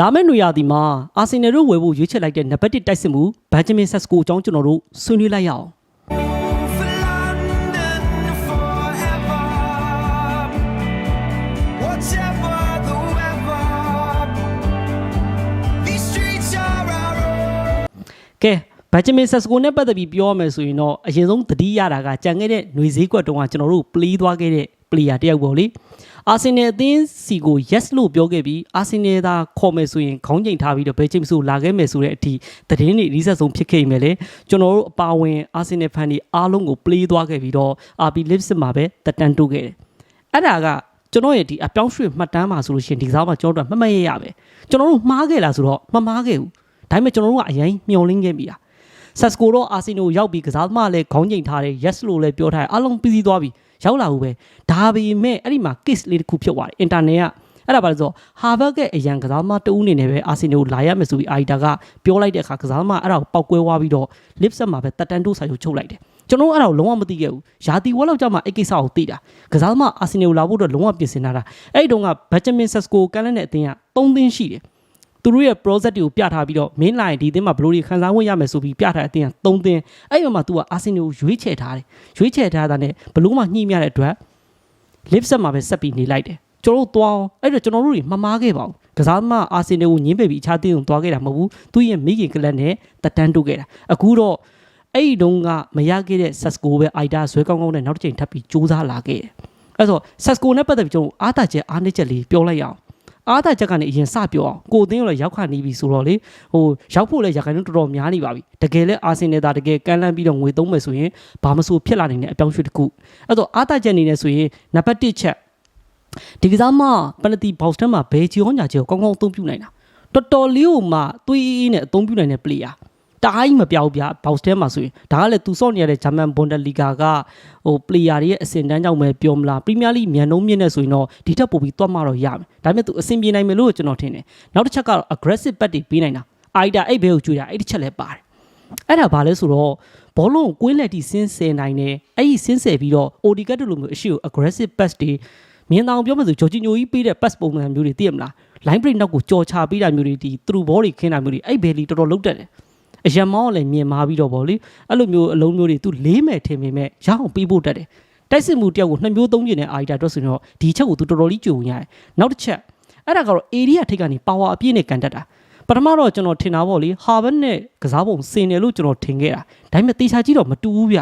လာမယ့်နွေရာသီမှာအာဆင်နယ်တို့ဝယ်ဖို့ရွေးချယ်လိုက်တဲ့နံပါတ်1တိုက်စစ်မှုဘန်ဂျမင်ဆက်စကိုအကြောင်းကျွန်တော်တို့ဆွေးနွေးလိုက်ရအောင် For London forever. Whatever the weather, these streets are our own. ကဲဘန်ဂျမင်ဆက်စကိုနဲ့ပတ်သက်ပြီးပြောရမယ်ဆိုရင်တော့အရင်ဆုံးသတိရတာကကြံခဲ့တဲ့ຫນွေဈေးကွက်တုန်းကကျွန်တော်တို့ပလီးသွားခဲ့တဲ့ player တယောက်ပေါ့လေအာဆင်နယ်အသင်းစီကို yes လို့ပြောခဲ့ပြီးအာဆင်နယ်သာခေါ်မယ်ဆိုရင်ခေါင်းချိန်ထားပြီးတော့ဘယ်ချိန်မှဆိုလာခဲ့မယ်ဆိုတဲ့အထိသတင်းတွေအနည်းဆက်ဆုံးဖြစ်ခဲ့မယ်လေကျွန်တော်တို့အပါဝင်အာဆင်နယ်ဖန်တွေအားလုံးကိုပလီးသွားခဲ့ပြီးတော့ RB Leipzig မှာပဲတက်တန်းတိုးခဲ့တယ်အဲ့ဒါကကျွန်တော်ရဲ့ဒီအပြောင်းရွှေ့မှတ်တမ်းမှာဆိုလို့ရှိရင်ဒီကစားမှာကျွန်တော်တို့ကမှတ်မရရပဲကျွန်တော်တို့မှားခဲ့လားဆိုတော့မမှားခဲ့ဘူးဒါပေမဲ့ကျွန်တော်တို့ကအရင်မျောလင်းခဲ့ပြီလားဆက်စကိုတော့အာဆီနိုရောက်ပြီးကစားသမားလည်းခေါင်းချိန်ထားတယ် yes လို့လည်းပြောထားတယ်အလုံးပြီးစီးသွားပြီ ရောက်လာဘူးပဲဒါပေမဲ့အဲ့ဒီမှာ case လေးတစ်ခုဖြစ်သွားတယ် internet ကအဲ့ဒါပါလို့ဆိုဟာဘတ်ရဲ့အရန်ကစားသမားတဦးအနေနဲ့ပဲအာဆီနိုလာရမယ်ဆိုပြီးအာီတာကပြောလိုက်တဲ့အခါကစားသမားအဲ့ဒါကိုပောက်ကွဲသွားပြီးတော့ lip set မှာပဲတက်တန်တိုးစာချုပ်ချုပ်လိုက်တယ်ကျွန်တော်တို့အဲ့ဒါကိုလုံးဝမသိခဲ့ဘူးယာတီဝက်လောက်ကြာမှအဲ့ကိစ္စကိုသိတာကစားသမားအာဆီနိုလာဖို့တော့လုံးဝပြင်ဆင်လာတာအဲ့ဒီတုန်းကဘက်ဂျမင်ဆက်စကိုကန်လက်နဲ့အသင်းက3သင်းရှိတယ် သူတို့ရဲ့ project တွေကိုပြထားပြီးတော့ main line ဒီအသင်းမှာဘယ်လိုတွေခန်းစားဝင်ရမယ်ဆိုပြီးပြထားတဲ့အသင်းက3သင်းအဲ့ဒီမှာ तू ကအာဆင်နယ်ကိုရွေးချယ်ထားတယ်ရွေးချယ်ထားတာနဲ့ဘယ်လို့မှညှိမရတဲ့အတွက် lip set မှာပဲဆက်ပြီးနေလိုက်တယ်ကျွန်တော်တို့သွားအောင်အဲ့တော့ကျွန်တော်တို့တွေမမားခဲ့ပါဘူးကစားသမားအာဆင်နယ်ကိုညင်းပယ်ပြီးအခြားတင်းကိုသွားခဲ့တာမဟုတ်ဘူးသူရဲ့မိခင်ကလပ်နဲ့တက်တန်းတိုးခဲ့တာအခုတော့အဲ့ဒီတုန်းကမရခဲ့တဲ့ Sasco ပဲ Ida ဇွဲကောင်းကောင်းနဲ့နောက်တစ်ချိန်ထပ်ပြီးစူးစမ်းလာခဲ့တယ်အဲ့တော့ Sasco နဲ့ပတ်သက်ပြီးကျွန်တော်အားတာချက်အားနည်းချက်လေးပြောလိုက်ရအောင် အားသာချက်ကနေအရင်စပြောအောင်ကိုအသင်းကိုလည်းရောက်ခါနေပြီဆိုတော့လေဟိုရောက်ဖို့လည်းရခိုင်နှုန်းတော်တော်များနေပါပြီတကယ်လဲအာဆင်နယ်သားတကယ်ကမ်းလှမ်းပြီးတော့ငွေသုံးမယ်ဆိုရင်ဘာမဆိုဖြစ်လာနိုင်တဲ့အပြောင်းရွှေ့တစ်ခုအဲ့တော့အားသာချက်အနေနဲ့ဆိုရင်နံပါတ်1ချက်ဒီကစားမပနတီဘောက်စတန်မှာဘယ်ချီဟောညာချီကိုကောင်းကောင်းအသုံးပြုနိုင်တာတော်တော်လေးကိုမှသွေးအေးနဲ့အသုံးပြုနိုင်တဲ့ player တအားကြီးမပြောက်ပြဘောက်စတန်မှာဆိုရင်ဒါကလည်းသူစော့နေရတဲ့ဂျာမန်ဘွန်ဒလီဂါကဟို player တွေရဲ့အဆင့်တန်းကြောင့်ပဲပြောမလားပရီးမီးယားလိမြန်နှုံးမြင့်နေဆိုရင်တော့ဒီထက်ပိုပြီးသွားမှတော့ရမယ်ဒါပေမဲ့သူအဆင်ပြေနိုင်မယ်လို့ကျွန်တော်ထင်တယ်နောက်တစ်ချက်ကတော့ aggressive bet တွေပေးနိုင်တာအိုက်တာအဲ့ဘဲကိုကြွေးတာအဲ့တစ်ချက်လည်းပါတယ်အဲ့ဒါဘာလဲဆိုတော့ဘောလုံးကိုကွင်းလက်တီဆင်းဆယ်နိုင်တယ်အဲ့ဒီဆင်းဆယ်ပြီးတော့ OD ကတ်တို့လိုမျိုးအရှိကို aggressive pass တွေမြင်အောင်ပြောမှဆိုဂျော်ဂျီညိုကြီးပေးတဲ့ pass ပုံစံမျိုးတွေသိရမလား line break နောက်ကိုကြော်ချပေးတာမျိုးတွေဒီ through ball တွေခင်းတာမျိုးတွေအဲ့ဘဲလီတော်တော်လုတ်တက်တယ် အရန်မောင်းကလည်းမြင်မာပြီးတော့ဗောလေအဲ့လိုမျိုးအလုံးမျိုးတွေသူလေးမယ်ထင်ပေမဲ့ရအောင်ပေးဖို့တက်တယ်တိုက်စစ်မှုတယောက်ကိုနှစ်မျိုးသုံးကျင်တဲ့အာရီတာအတွက်ဆိုရင်တော့ဒီချက်ကိုသူတော်တော်လေးကြုံရတယ်နောက်တစ်ချက်အဲ့ဒါကတော့ area ထိပ်ကနေ power အပြည့်နဲ့ကန်တက်တာပထမတော့ကျွန်တော်ထင်တာပေါ့လေ Harvard နဲ့ကစားပုံစင်တယ်လို့ကျွန်တော်ထင်ခဲ့တာဒါပေမဲ့တေချာကြည့်တော့မတူဘူးဗျ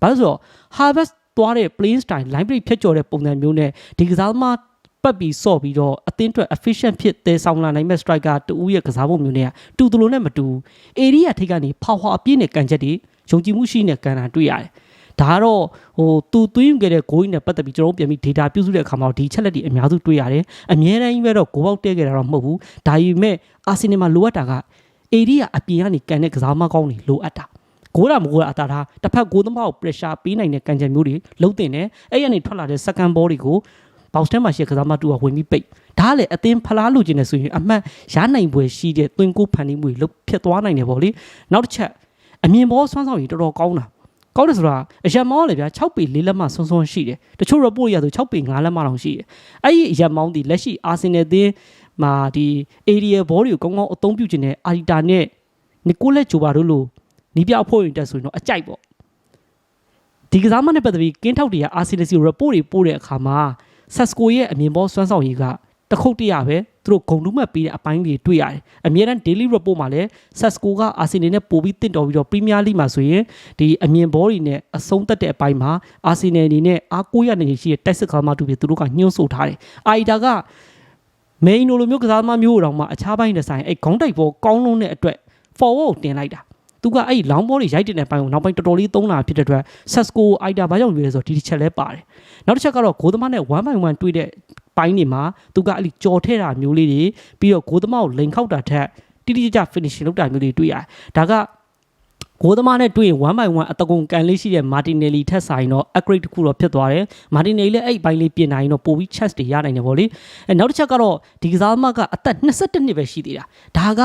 ဘာလို့ဆိုတော့ Harvard သွားတဲ့ play style line break ဖြတ်ကျော်တဲ့ပုံစံမျိုးနဲ့ဒီကစားသမား ပတ်ပြီးဆော့ပြီးတော့အသင်းအတွက် efficient ဖြစ်သေးဆောင်လာနိုင်မဲ့ striker တူဦးရဲ့ကစားပုံမျိုးနဲ့ကတူတူလို့နဲ့မတူဘူး area ထိပ်ကနေ power အပြည့်နဲ့ကန်ချက်တွေယုံကြည်မှုရှိနဲ့ကန်တာတွေ့ရတယ်ဒါကတော့ဟိုသူသွင်းခဲ့တဲ့ goal နဲ့ပတ်သက်ပြီးကျွန်တော်တို့ပြန်ပြီး data ပြုစုတဲ့အခါမှာဒီချက်လက်တွေအများစုတွေ့ရတယ်အများတန်းကြီးပဲတော့ goal ပေါက်တဲခဲ့တာတော့မဟုတ်ဘူးဒါပေမဲ့အာဆင်နယ်မှာလိုအပ်တာက area အပြင်ကနေကန်တဲ့ကစားမကောင်းတွေလိုအပ်တာကိုးတာမကိုးတာအတားထားတစ်ဖက်ကိုးသမားကို pressure ပေးနိုင်တဲ့ကန်ချက်မျိုးတွေလုံးတင်တယ်အဲ့ရနေထွက်လာတဲ့ second ball တွေကို ဘောက်စတန်မှာရှိတဲ့ကစားမတူကဝင်ပြီးပိတ်ဒါကလည်းအသင်းဖလားလိုချင်နေဆိုရင်အမှတ်ရနိုင်ပွဲရှိတဲ့သွင်းကိုဖန်တီးမှုတွေလုဖြစ်သွားနိုင်တယ်ဗောလေနောက်တစ်ချက်အမြင်ဘောဆွမ်းဆောင်ရည်တော်တော်ကောင်းတာကောင်းတယ်ဆိုတာအရက်မောင်းလည်းဗျာ6ပေ4လက်မဆွန်းဆွန်းရှိတယ်တချို့ report ရဆို6ပေ5လက်မတောင်ရှိတယ်အဲ့ဒီအရက်မောင်းဒီလက်ရှိအာဆင်နယ်သင်းမှာဒီ area ball တွေကိုကောင်းကောင်းအသုံးပြုခြင်းနဲ့အာရီတာနဲ့နီကိုလက်ဂျိုဘာတို့လိုနီးပြအဖွဲ့ဝင်တက်ဆိုရင်တော့အကြိုက်ပေါ့ဒီကစားမနဲ့ပတ်သက်ပြီးကင်းထောက်တွေကအာဆင်နယ်စီ report တွေပို့တဲ့အခါမှာ ဆက်စကိုရဲ့အမြင်ပေါ်စွမ်းဆောင်ရည်ကတခုတ်တရပဲသူတို့ဂုံတူးမှတ်ပေးတဲ့အပိုင်းတွေတွေ့ရတယ်အမြဲတမ်း daily report မှာလည်းဆက်စကိုကအာဆင်နယ်နဲ့ပို့ပြီးတင့်တော်ပြီးတော့ Premier League မှာဆိုရင်ဒီအမြင်ဘောတွေနဲ့အဆုံးသက်တဲ့အပိုင်းမှာအာဆင်နယ်အနေနဲ့အားကိုးရနေရှိတဲ့တိုက်စစ်ကားမတူပြီးသူတို့ကညှို့ဆို့ထားတယ်အာရီတာကမိန်လိုလိုမျိုးကစားသမားမျိုးတောင်မှအခြားပိုင်းနဲ့ဆိုင်အဲ့ခေါင်းတိုက်ဘောကောင်းလုံးတဲ့အတွက် forward ကိုတင်လိုက်တာ သူကအဲ့ဒီ long ball တွေရိုက်တင်တဲ့ပိုင်းကိုနောက်ပိုင်းတော်တော်လေးသုံးလာဖြစ်တဲ့အတွက် Sasco Ida ဘာကြောင့်ရွေးလဲဆိုတော့ဒီတစ်ချက်လဲပါတယ်နောက်တစ်ချက်ကတော့ဂိုးသမားနဲ့1 by 1တွေ့တဲ့ပိုင်းတွေမှာသူကအဲ့ဒီကြော်ထဲတာမျိုးလေးတွေပြီးတော့ဂိုးသမားကိုလိန်ခောက်တာထက်တိတိကျကျ finishing လုပ်တာမျိုးတွေတွေ့ရတယ်ဒါက ဂိုးသမားနဲ့တွေ့ရင်1 by 1အတကုံကန်လေးရှိတဲ့မာတင်နယ်လီထက်ဆိုင်တော့ upgrade တစ်ခုတော့ဖြစ်သွားတယ်မာတင်နယ်လီလည်းအဲ့ဒီဘိုင်းလေးပြင်နိုင်ရင်တော့ပိုပြီး chance တွေရနိုင်တယ်ဗောလေအဲနောက်တစ်ချက်ကတော့ဒီကစားသမားကအသက်22နှစ်ပဲရှိသေးတာဒါက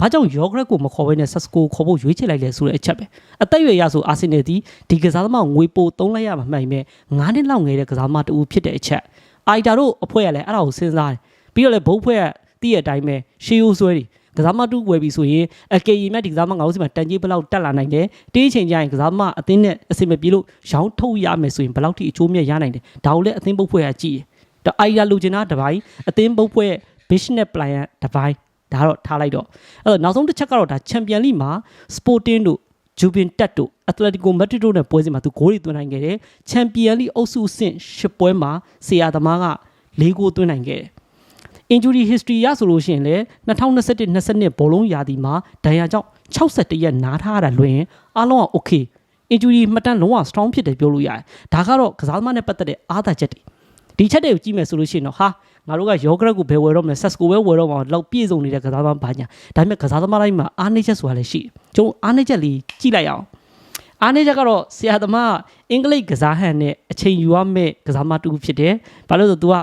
ဘာကြောင့်ယောဂရက်ကိုမခေါ်ဘဲနဲ့ Sasco ခေါ်ဖို့ရွေးချယ်လိုက်လဲဆိုတဲ့အချက်ပဲအသက်အရွယ်ရဆိုအာဆင်နယ်ဒီဒီကစားသမားကိုငွေပိုသုံးလိုက်ရမှာမှန်ပေမဲ့9နှစ်လောက်ငယ်တဲ့ကစားသမားတူဖြစ်တဲ့အချက်အိုက်တာတို့အဖွဲ့ကလည်းအဲ့ဒါကိုစဉ်းစားတယ်ပြီးတော့လည်းဘုတ်ဖွဲ့ကတသိရတဲ့အတိုင်းပဲရှေးရိုးဆွဲတွေ ကစားမတူဝယ်ပြီဆိုရင်အကေရီမြတ်ဒီကစားမငါတို့စီမှာတန်ကြီးဘယ်လောက်တက်လာနိုင်တယ်တေးချိန်ကျရင်ကစားမအသင်းနဲ့အဆင်မပြေလို့ရောင်းထုတ်ရမယ်ဆိုရင်ဘယ်လောက်ထိအချိုးမြတ်ရနိုင်တယ်ဒါကိုလည်းအသင်းပုတ်ဖွဲ့ကကြည့်တယ်တော့အိုင်ယာလူချင်တာတစ်ပိုင်းအသင်းပုတ်ဖွဲ့ business plan တစ်ပိုင်းဒါတော့ထားလိုက်တော့အဲ့တော့နောက်ဆုံးတစ်ချက်ကတော့ဒါချန်ပီယံလိမှာ Sporting တို့ဂျူဘင်တက်တို့အက်တလက်တီကိုမက်ဒရစ်တို့နဲ့ပွဲစဉ်မှာသူဂိုးတွေသွင်းနိုင်ခဲ့တယ်ချန်ပီယံလိအုပ်စုအဆင့်၈ပွဲမှာဆီယာသမားက၄ဂိုးသွင်းနိုင်ခဲ့တယ် injury history ရဆိုလို့ရှိရင်လည်း2021-22ဘောလုံးရာသီမှာဒဏ်ရာကြောင့်61ရက်နားထားရတာလွင်အားလုံးက okay injury မှတ်တမ်းလုံးဝ strong ဖြစ်တယ်ပြောလို့ရတယ်ဒါကတော့ကစားသမားနဲ့ပတ်သက်တဲ့အားသာချက်တွေဒီချက်တွေကိုကြည့်မယ်ဆိုလို့ရှိရင်တော့ဟာငါတို့ကယောဂရက်ကိုဘယ်ဝယ်တော့မလဲဆက်စကိုပဲဝယ်တော့မှာလောက်ပြည့်စုံနေတဲ့ကစားသမားဘာညာဒါပေမဲ့ကစားသမားတိုင်းမှာအားနည်းချက်ဆိုတာလည်းရှိတယ်ကျွန်တော်အားနည်းချက်လေးကြည့်လိုက်အောင်အားနည်းချက်ကတော့ဆရာသမားအင်္ဂလိပ်ကစားဟန်နဲ့အချိန်ယူရမယ့်ကစားသမားတူဖြစ်တယ်ဘာလို့လဲဆိုတော့ तू က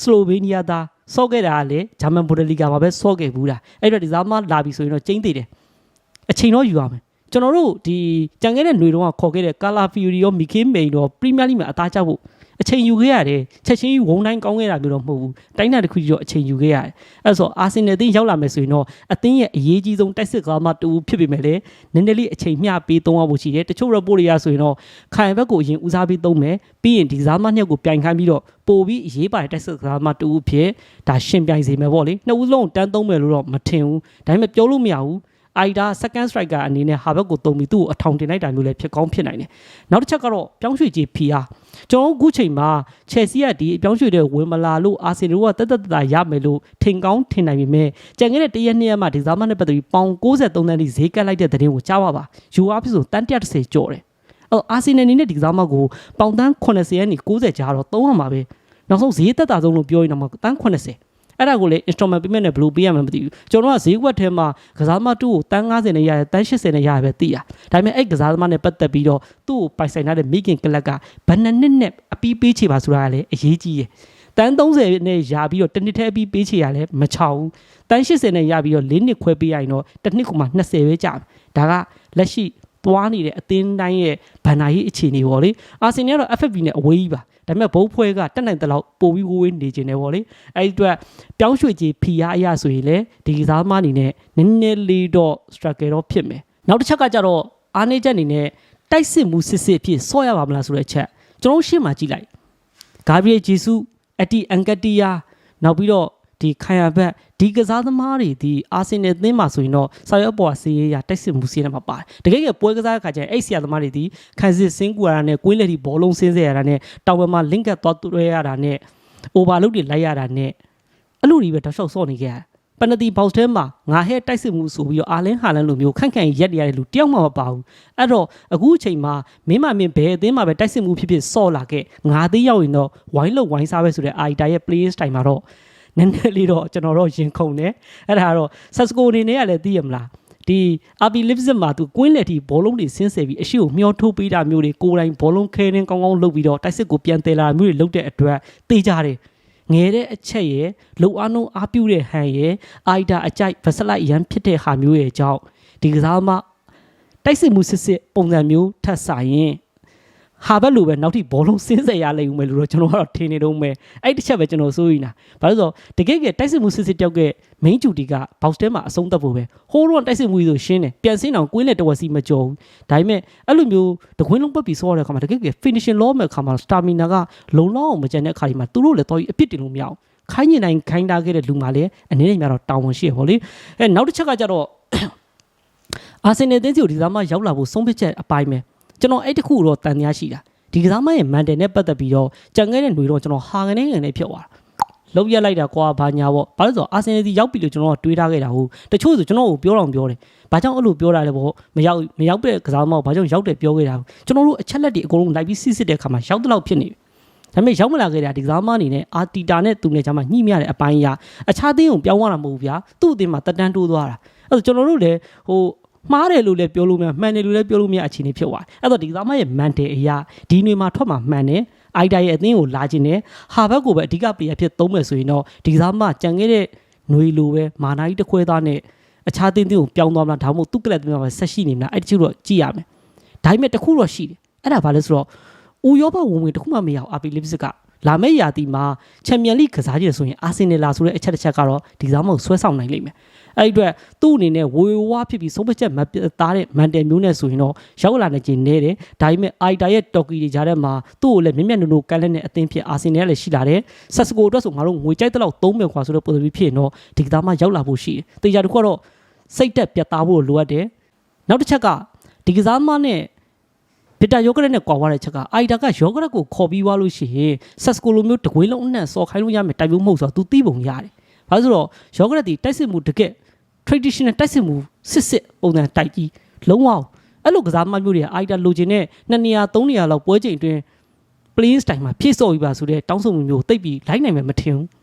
စလိုဗေးနီးယားသား ဆော့ခဲ့တာကလေဂျာမန်ဘူဒလီဂါမှာပဲဆော့ခဲ့ဘူးလားအဲ့တော့ဒီစားမလာပြီဆိုရင်တော့ကျင်းသေးတယ်အချိန်တော့ယူရမယ်ကျွန်တော်တို့ဒီကြံခဲ့တဲ့ຫນွေတုန်းကခေါ်ခဲ့တဲ့ကာလာဖီယရီရောမီကင်းမိန်ရောပရီးမီယာလိမှာအသားကျဖို့ အချိန်ယူခဲ့ရတယ်ချက်ချင်းကြီးဝုံတိုင်းကောင်းခဲ့တာမျိုးတော့မဟုတ်ဘူးတိုင်းတာတစ်ခုကြီးတော့အချိန်ယူခဲ့ရတယ်အဲ့ဆိုအာဆင်နယ်အသင်းရောက်လာမယ်ဆိုရင်တော့အသင်းရဲ့အရေးကြီးဆုံးတိုက်စစ်ကားမှတူဖြစ်ပေမဲ့လည်းနည်းနည်းလေးအချိန်မျှပေးသုံးရဖို့ရှိတယ်တချို့ report တွေကဆိုရင်တော့ခိုင်ဘက်ကိုအရင်ဦးစားပေးသုံးမယ်ပြီးရင်ဒီကစားမနှစ်ယောက်ကိုပြိုင်ခိုင်းပြီးတော့ပို့ပြီးအရေးပါတဲ့တိုက်စစ်ကားမှတူဖြစ်ဒါရှင်ပြိုင်စေမယ်ပေါ့လေနှစ်ဦးလုံးတန်းသုံးမယ်လို့တော့မထင်ဘူးဒါပေမဲ့ပြောလို့မရဘူး အိုက်ဒါ second striker အနေနဲ့ဟာဘက်ကိုတုံပြီးသူ့ကိုအထောင်တင်လိုက်တာမျိုးလည်းဖြစ်ကောင်းဖြစ်နိုင်တယ်။နောက်တစ်ချက်ကတော့ပြောင်းရွှေ့ကြီး PR ကျွန်တော်တို့အခုချိန်မှာ Chelsea ကဒီအပြောင်းရွှေ့တဲ့ဝင်မလာလို့ Arsenal ကတက်တက်တတာရမယ်လို့ထင်ကောင်းထင်နိုင်ပေမဲ့ကြံခဲ့တဲ့တရက်နှစ်ရက်မှဒီဇာမန်နဲ့ပတ်သက်ပြီးပေါင်63တန်းတိဈေးကတ်လိုက်တဲ့သတင်းကိုကြားပါပါ။ UR ဖြစ်ဆိုတန်130ကျော်တယ်။အဲ့တော့ Arsenal အနေနဲ့ဒီကစားမကိုပေါင်တန်း80ရန်နေ90ကြားတော့သုံးရမှာပဲ။နောက်ဆုံးဈေးသက်သာဆုံးလို့ပြောရင်တော့တန်း80 အဲ့ဒါကိုလေ instrument payment နဲ့ဘယ်လိုပေးရမလဲမသိဘူးကျွန်တော်ကဈေးကွက်ထဲမှာကစားသမားတူကိုတန်း90နဲ့ရတယ်တန်း80နဲ့ရတယ်ပဲသိရဒါပေမဲ့အဲ့ကစားသမားနဲ့ပတ်သက်ပြီးတော့သူ့ကိုပိုင်ဆိုင်ထားတဲ့မိခင်ကလပ်ကဘယ်နှစ်နှစ်နဲ့အပီးပေးချေပါဆိုတာကလည်းအရေးကြီးရယ်တန်း30နဲ့ရပြီးတော့တစ်နှစ်တည်းအပီးပေးချေရလဲမချောက်ဘူးတန်း80နဲ့ရပြီးတော့၄နှစ်ခွဲပေးရရင်တော့တစ်နှစ်ကမှ20ပဲကြာဒါကလက်ရှိ သွားနေတဲ့အသင်းတိုင်းရဲ့ဘန်နာရေးအခြေအနေပေါ့လေအာဆင်နယ်ကတော့ FFP နဲ့အဝေးကြီးပါဒါပေမဲ့ဘုံဖွဲကတက်နိုင်တဲ့လောက်ပိုပြီးဝေးနေခြင်းတယ်ပေါ့လေအဲ့ဒီအတွက်ပြောင်းရွှေ့ကြီးဖီအားအရဆိုရင်လေဒီကစားသမားအနေနဲ့နည်းနည်းလေးတော့ struggle တော့ဖြစ်မယ်နောက်တစ်ချက်ကကြတော့အားနေချက်အနေနဲ့တိုက်စစ်မှုစစ်စစ်အဖြစ်ဆော့ရပါမလားဆိုတဲ့အချက်ကျွန်တော်ရှေ့မှာကြည့်လိုက်ဂါဘရီယယ်ဂျေဆုအတီအန်ကတီယာနောက်ပြီးတော့ ဒီခိုင်ယာဘက်ဒီကစားသမားတွေဒီအာဆင်နယ်သင်းမှာဆိုရင်တော့စာရွက်ပေါ်ဆေးရတိုက်စစ်မှုစီးနေမှာပါတယ်တကယ်ကပွဲကစားတဲ့ခါကျရင်အဲ့ဆရာသမားတွေဒီခိုင်စစ်စင်းကူရတာနဲ့ကွင်းလက်ဒီဘောလုံးစင်းစေရတာနဲ့တောင်ဝဲမှာ link ကသွားတွဲရတာနဲ့ overload တွေလိုက်ရတာနဲ့အဲ့လိုတွေပဲတောက်လျှောက်စော့နေကြရပနတီဘောက်ထဲမှာငါဟဲတိုက်စစ်မှုဆိုပြီးတော့အာလင်းဟာလန်လိုမျိုးခန့်ခန့်ရက်ရရတဲ့လူတယောက်မှမပါဘူးအဲ့တော့အခုအချိန်မှာမင်းမမင်းဘယ်အသင်းမှာပဲတိုက်စစ်မှုဖြစ်ဖြစ်စော့လာခဲ့ငါသေးရောက်ရင်တော့ဝိုင်းလို့ဝိုင်းစားပဲဆိုတဲ့အာီတာရဲ့ play style မှာတော့ နည်းနည်းလေးတော့ကျွန်တော်တော့ရင်ခုန်တယ်အဲ့ဒါကတော့ Sasco အနေနဲ့ကလည်းသိရမလားဒီ RB Leipzig မှာသူကွင်းလက်ထိဘောလုံးတွေဆင်းဆယ်ပြီးအရှိကိုမျောထိုးပေးတာမျိုးတွေကိုယ်တိုင်ဘောလုံးခဲရင်းကောင်းကောင်းလုပ်ပြီးတော့တိုက်စစ်ကိုပြန်တယ်လာတာမျိုးတွေလုပ်တဲ့အတွက်တေးကြတယ်ငယ်တဲ့အချက်ရဲ့လုံအားနှုံးအားပြုတဲ့ဟန်ရဲ့အိုက်တာအကြိုက်ဗစလိုက်ရန်ဖြစ်တဲ့ဟာမျိုးရဲ့အကြောင်းဒီကစားမတိုက်စစ်မှုစစ်စစ်ပုံစံမျိုးထပ်ဆိုင်ရင် ဟာဘက်လိုပဲနောက်ထိဘောလုံးစင်းဆက်ရလိမ့်ဦးမယ်လို့တော့ကျွန်တော်ကတော့ထင်နေတော့မယ်အဲ့တစ်ချက်ပဲကျွန်တော်စိုးရိမ်တာဘာလို့လဲဆိုတော့တကယ်ကတိုက်စစ်မှုစစ်စစ်တောက်က main duty က box ထဲမှာအဆုံးသတ်ဖို့ပဲဟိုးတော့တိုက်စစ်မှုကြီးဆိုရှင်းတယ်ပြန်စင်းအောင်ကွင်းလက်တဝက်စီမကြော်ဘူးဒါပေမဲ့အဲ့လိုမျိုးတကွင်းလုံးပတ်ပြီးဆောရတဲ့အခါမှာတကယ်က finishing လောမဲ့အခါမှာ stamina ကလုံလောက်အောင်မကျန်တဲ့အခါဒီမှာသူတို့လည်းတော့အပြစ်တင်လို့မရအောင်ခိုင်းနေနိုင်ခိုင်းတာခဲ့တဲ့လူမှလည်းအနေနဲ့များတော့တောင်းဝန်ရှိရပါလေအဲနောက်တစ်ချက်ကကြတော့အာဆင်နယ်အသင်းစီကိုဒီကစားမရောက်လာဖို့ဆုံးဖြတ်ချက်အပိုင်းပဲ ကျွန်တော်အဲ့တခုတော့တန်တရားရှိတာဒီကစားမရဲ့မန်တယ်နဲ့ပတ်သက်ပြီးတော့ကြံခဲ့တဲ့ຫນွေတော့ကျွန်တော်ဟာငနေငနေဖြစ်သွားတာလောက်ရက်လိုက်တာကွာဘာညာပေါ့ဘာလို့လဲဆိုတော့အာဆင်နယ်စီရောက်ပြီလို့ကျွန်တော်ကတွေးထားခဲ့တာဟုတ်တချို့ဆိုကျွန်တော်ကိုပြောတော့ပြောတယ်ဘာကြောင့်အဲ့လိုပြောတာလဲပေါ့မရောက်မရောက်တဲ့ကစားမကိုဘာကြောင့်ရောက်တယ်ပြောခဲ့တာကျွန်တော်တို့အချက်လက်တွေအကုန်လုံးလိုက်ပြီးစစ်စစ်တဲ့ခါမှာရောက်တော့ဖြစ်နေပြီဒါပေမဲ့ရောက်မလာခဲ့တာဒီကစားမအနေနဲ့အာတီတာနဲ့သူနဲ့ဂျာမညှိမရတဲ့အပိုင်းအရာအခြားသင်းကိုပြောင်းသွားတာမဟုတ်ဘူးဗျာသူ့အသင်းမှာတက်တန်းတိုးသွားတာအဲ့တော့ကျွန်တော်တို့လည်းဟို မှားတယ်လို့လည်းပြောလို့မရမှန်တယ်လို့လည်းပြောလို့မရအခြေအနေဖြစ်သွားတယ်အဲ့တော့ဒီကစားမရဲ့မန်တယ်အရာဒီနေမှာထွက်မှာမှန်တယ်အိုက်တာရဲ့အသင်းကိုလာခြင်းနဲ့ဟာဘက်ကိုပဲအဓိကပလေယာဖြစ်သုံးမယ်ဆိုရင်တော့ဒီကစားမကြံခဲ့တဲ့ຫນွေလိုပဲမာနာကြီးတစ်ခွဲသားနဲ့အခြားတင်းတင်းကိုပြောင်းသွားမလားဒါမှမဟုတ်သူ့ကလပ်တင်းမှာဆက်ရှိနေမလားအဲ့ဒီချို့တော့ကြည့်ရမယ်ဒါပေမဲ့တစ်ခုတော့ရှိတယ်အဲ့ဒါဘာလဲဆိုတော့ဦးရောဘဝင်ဝင်တစ်ခုမှမရအောင်အာပီလစ်စစ်ကလာမယ့်ရာသီမှာချန်ပီယံလိကစားကြည့်ဆိုရင်အာဆင်နယ်လာဆိုတဲ့အချက်တစ်ချက်ကတော့ဒီကစားမကိုဆွဲဆောင်နိုင်လိမ့်မယ် အဲ့ဒီအတွက်သူ့အနေနဲ့ဝေဝါးဖြစ်ပြီးဆုံးဖြတ်ချက်မပြတ်သားတဲ့မန်တယ်မျိုးနဲ့ဆိုရင်တော့ရောက်လာနေခြင်းနေတယ်ဒါပေမဲ့အိုက်တာရဲ့တော်ကီတွေကြားထဲမှာသူ့ကိုလည်းမြင့်မြတ်နုံနုံကန့်လက်နဲ့အသင်းဖြစ်အာဆင်နယ်ကလည်းရှိလာတယ်ဆက်စကိုအတွက်ဆိုငါတို့ငွေကြိုက်တဲ့လောက်သုံးမယ်ခွာဆိုတော့ပုံစံဖြစ်ရင်တော့ဒီကစားမရောက်လာဖို့ရှိတယ်တေချာတစ်ခုကတော့စိတ်တက်ပြတ်သားဖို့လိုအပ်တယ်နောက်တစ်ချက်ကဒီကစားမနဲ့ဗီတာယောဂရက်နဲ့ကွာသွားတဲ့ချက်ကအိုက်တာကယောဂရက်ကိုခေါ်ပြီးသွားလို့ရှိရင်ဆက်စကိုလိုမျိုးတကွေးလုံးအနှံ့စော်ခိုင်းလို့ရမယ်တိုက်မျိုးမဟုတ်ဆိုတော့ तू သိပုံရတယ်။ဘာလို့ဆိုတော့ယောဂရက်ဒီတိုက်စစ်မှုတကက် traditional တိုက်စစ်မှုစစ်စစ်ပုံစံတိုက်ကြီးလုံးဝအဲ့လိုကစားမမျိုးတွေကအိုက်တာလိုချင်တဲ့2နေရာ3နေရာလောက်ပွဲချိန်အတွင်း playing style မှာဖြည့်စော်ပြီးပါဆိုတဲ့တောင်းဆိုမှုမျိုးတိတ်ပြီးလိုက်နိုင်မယ်မထင်ဘူး။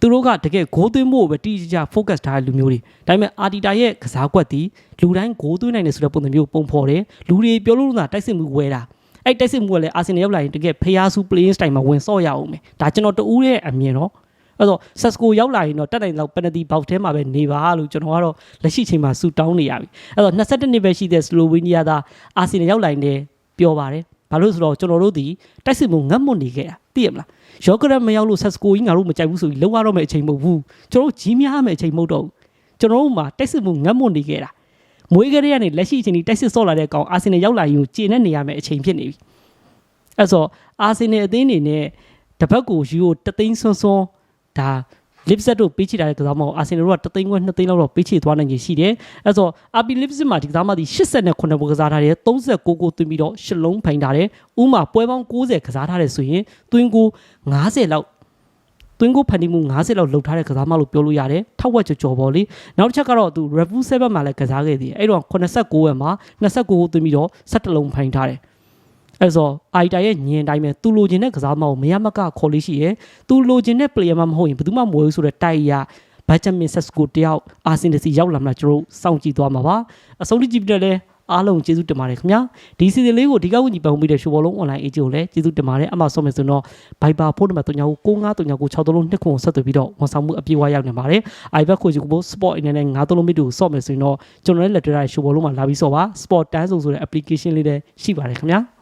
သူတို့ကတကယ်ဂိုးသွင်းဖို့ပဲတိတိကျကျ focus ထားတဲ့လူမျိုးတွေဒါပေမဲ့အာတီတာရဲ့ကစားကွက်တီလူတိုင်းဂိုးသွင်းနိုင်တယ်ဆိုတဲ့ပုံစံမျိုးပုံဖော်တယ်လူတွေပြောလို့သာတိုက်စစ်မှုဝဲတာအဲ့တိုက်စစ်မှုကလည်းအာဆင်နယ်ရောက်လာရင်တကယ်ဖျားဆူ playing style မှာဝင်ဆော့ရအောင်မယ်ဒါကျွန်တော်တူးရဲ့အမြင်တော့ အဲ့တော့ Sasco ရောက်လာရင်တော့တက်နိုင်လောက် penalty box ထဲမှာပဲနေပါလို့ကျွန်တော်ကတော့လက်ရှိချိန်မှာဆူတောင်းနေရပြီအဲ့တော့22နှစ်ပဲရှိတဲ့ Slovenia သားအာဆင်နယ်ရောက်လာရင်လည်းပြောပါတယ်ဘာလို့ဆိုတော့ကျွန်တော်တို့ဒီတိုက်စစ်မှုငတ်မွတ်နေခဲ့တာသိရမလားယောဂရက်မရောက်လို့ Sasco ကြီးငါတို့မကြိုက်ဘူးဆိုပြီးလောက်ရတော့မယ့်အချိန်မဟုတ်ဘူးကျွန်တော်တို့ကြီးများမယ့်အချိန်မဟုတ်တော့ဘူးကျွန်တော်တို့မှာတိုက်စစ်မှုငတ်မွတ်နေခဲ့တာမွေးကလေးကနေလက်ရှိအချိန်ဒီတိုက်စစ်ဆော့လာတဲ့ကောင်အာဆင်နယ်ရောက်လာရင်ကိုကျေနပ်နေရမယ့်အချိန်ဖြစ်နေပြီအဲ့ဆိုအာဆင်နယ်အသင်းအနေနဲ့တပတ်ကိုယူကိုတသိန်းစွန်းစွန်း ဒါ lipset တို့ပေးချတာတဲ့ကစားမကိုအာဆင်နယ်တို့ကတသိန်းခွဲ2သိန်းလောက်တော့ပေးချသွားနိုင်ခြင်းရှိတယ်အဲ့ဆို RB lipset မှာဒီကစားမသည်89ပွဲကစားထားတယ်39ကိုသွင်းပြီးတော့ရှစ်လုံးဖိုင်ထားတယ်ဥမာပွဲပေါင်း90ကစားထားတယ်ဆိုရင်သွင်းကို90လောက်တွင်းကိုဖန်တီးမှု90လောက်လှုပ်ထားတဲ့ကစားမလို့ပြောလို့ရတယ်ထောက်ဝက်ကြော်ကြော်ပေါ့လေနောက်တစ်ချက်ကတော့သူ review 7မှာလည်းကစားခဲ့သေးတယ်အဲ့တော့89ဝက်မှာ29ကိုသွင်းပြီးတော့17လုံးဖိုင်ထားတယ် အဲ့ဆိုအိုက်တာရဲ့ညင်တိုင်းပဲသူလိုချင်တဲ့ကစားမကိုမရမကခေါ်လို့ရှိရဲသူလိုချင်တဲ့ player မှမဟုတ်ရင်ဘယ်သူမှမဝယ်ဘူးဆိုတဲ့တိုက်ရဘတ်ဂျမင်ဆက်စကိုတယောက်အာဆင်နယ်စီရောက်လာမှကျွန်တော်တို့စောင့်ကြည့်သွားမှာပါအဆုံးထိကြည့်ပြတဲ့လဲအားလုံးကျေးဇူးတင်ပါတယ်ခင်ဗျာဒီစီစဉ်လေးကိုဒီကောက်ဝင်ကြည့်ပန်ပြီးတဲ့ရှိုးဘောလုံး online agent ကိုလည်းကျေးဇူးတင်ပါတယ်အမှဆော့မယ်ဆိုတော့ Viber ဖုန်းနံပါတ်399396လုံးနှစ်ခုကိုဆက်သွယ်ပြီးတော့ဝန်ဆောင်မှုအပြည့်အဝရောက်နေပါတယ် iBet ကိုကြည့်ဖို့ Sport အနေနဲ့93မိတူကိုဆော့မယ်ဆိုရင်တော့ကျွန်တော်ရဲ့လက်တွေ့ရှိုးဘောလုံးမှာလာပြီးဆော့ပါ Sport တန်းစုံဆိုတဲ့ application လေးလည်းရှိပါတယ်ခင်ဗျာ